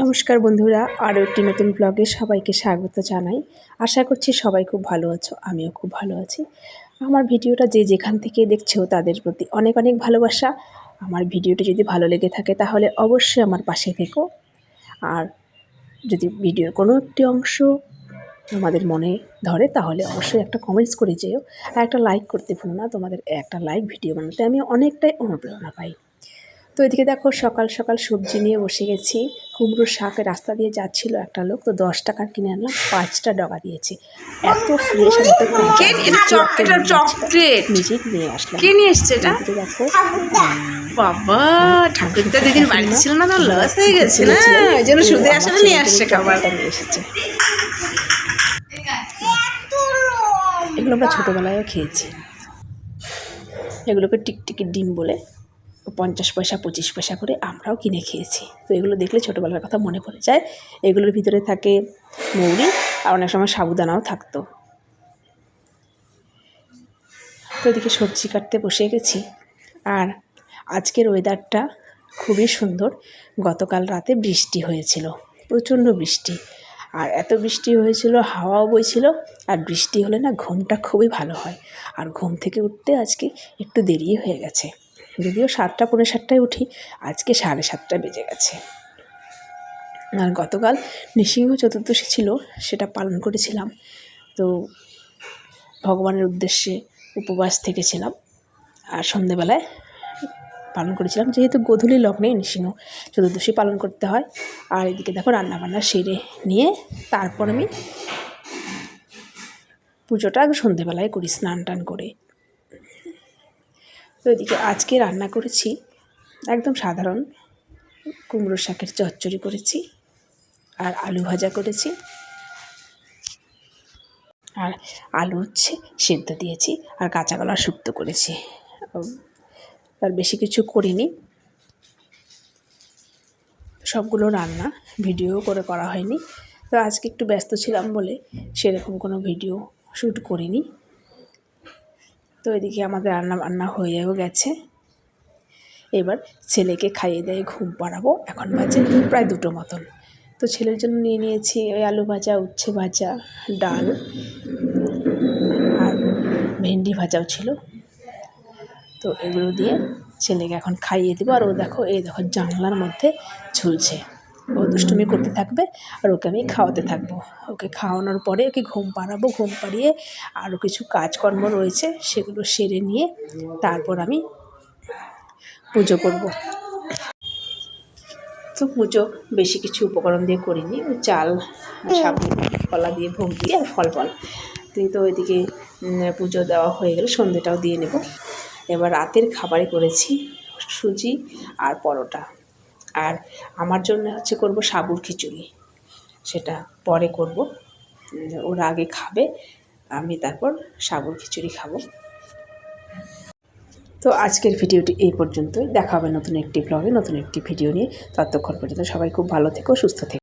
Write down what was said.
নমস্কার বন্ধুরা, আরও একটি নতুন ব্লগে সবাইকে স্বাগত জানাই। আশা করছি সবাই খুব ভালো আছো, আমিও খুব ভালো আছি। আমার ভিডিওটা যে যেখান থেকে দেখছ তাদের প্রতি অনেক অনেক ভালোবাসা। আমার ভিডিওটি যদি ভালো লেগে থাকে তাহলে অবশ্যই আমার পাশে থেকো। আর যদি ভিডিওর কোনো একটি অংশ তোমাদের মনে ধরে তাহলে অবশ্যই একটা কমেন্টস করে যেও। আর একটা লাইক করতে ভুলো না, তোমাদের একটা লাইক ভিডিও বানাতে আমি অনেকটাই অনুপ্রেরণা পাই। তো এদিকে দেখো সকাল সকাল সবজি নিয়ে বসে গেছি। কুমড়োর শাক রাস্তা দিয়ে যাচ্ছিল একটা লোক তো দশ টাকার কিনে আনলাম পাঁচটা ডগা দিয়েছে। এত ফ্রেশ এত চকলেট নিজে নিয়ে আসলাম। কে নিয়ে এসছে এটা? দেখো বাবা ঠাকুর তো দিদির বাড়িতে ছিল না তো? লস হয়ে গেছে না? ওই জন্য সুদে আসলে নিয়ে আসছে খাবার। চকলেটটা নিয়ে এসেছে। এগুলো আমরা ছোটোবেলায়ও খেয়েছি। এগুলোকে টিকটিকির ডিম বলে পঞ্চাশ পয়সা, পঁচিশ পয়সা করে আমরাও কিনে খেয়েছি। তো এগুলো দেখলে ছোটোবেলার কথা মনে পড়ে যায়। এগুলোর ভিতরে থাকে মৌরি আর অনেক সময় সাবুদানাও থাকতো। তো এদিকে সবজি কাটতে বসে গেছি। আর আজকের ওয়েদারটা খুবই সুন্দর। গতকাল রাতে বৃষ্টি হয়েছিল, প্রচণ্ড বৃষ্টি। আর এত বৃষ্টি হয়েছিল, হাওয়াও বইছিল। আর বৃষ্টি হলে না ঘুমটা খুবই ভালো হয়। আর ঘুম থেকে উঠতে আজকে একটু দেরি হয়ে গেছে। যদিও সাতটা, পৌনে সাতটায় উঠি, আজকে সাড়ে সাতটা বেজে গেছে। আর গতকাল নৃসিংহ চতুর্দশী ছিল, সেটা পালন করেছিলাম। তো ভগবানের উদ্দেশ্যে উপবাস থেকেছিলাম। আর সন্ধেবেলায় পালন করেছিলাম। যেহেতু গোধূলি লগ্নে নৃসিংহ চতুর্দশী পালন করতে হয়, আর এদিকে দেখো রান্নাবান্না সেরে নিয়ে তারপর আমি পুজোটা সন্ধেবেলায় করি স্নান টান করে। তো এদিকে আজকে রান্না করেছি একদম সাধারণ কুমড়ো শাকের চচ্চড়ি করেছি আর আলু ভাজা করেছি। আর আলু হচ্ছে সেদ্ধ দিয়েছি আর কাঁচা কলা শুক্তো করেছি। আর বেশি কিছু করিনি। সবগুলো রান্না ভিডিও করে করা হয়নি। তো আজকে একটু ব্যস্ত ছিলাম বলে সেরকম কোনো ভিডিও শ্যুট করিনি। তো এদিকে আমাদের রান্না বান্না হয়েও গেছে। এবার ছেলেকে খাইয়ে দিয়ে ঘুম পাড়াবো, এখন বাজে প্রায় দুটো মতন। তো ছেলের জন্য নিয়ে নিয়েছি ওই আলু ভাজা, উচ্ছে ভাজা, ডাল আর ভেন্ডি ভাজাও ছিল। তো এগুলো দিয়ে ছেলেকে এখন খাইয়ে দেবো। আর ও দেখো, এই দেখো জানলার মধ্যে ঝুলছে। ও দুষ্টুমি করতে থাকবে আর ওকে আমি খাওয়াতে থাকব। ওকে খাওয়ানোর পরে ওকে ঘুম পাড়াবো, ঘুম পাড়িয়ে আরও কিছু কাজকর্ম রয়েছে সেগুলো সেরে নিয়ে তারপর আমি পুজো করব। তো পুজো বেশি কিছু উপকরণ দিয়ে করিনি চাল সাবু কলা দিয়ে, ভোগ দিয়ে আর ফল ফল। তো ওইদিকে পুজো দেওয়া হয়ে গেলে সন্ধেটাও দিয়ে নেব। এবার রাতের খাবারে করেছি সুজি আর পরোটা। আর আমার জন্য হচ্ছে করব সাবুর খিচুড়ি। সেটা পরে করব। ওরা আগে খাবে, আমি তারপর সাবুর খিচুড়ি খাব। তো আজকের ভিডিওটি এই পর্যন্তই। দেখা হবে নতুন একটি ব্লগে নতুন একটি ভিডিও নিয়ে। ততক্ষণ পর্যন্ত সবাই খুব ভালো থেকো, সুস্থ থেকো।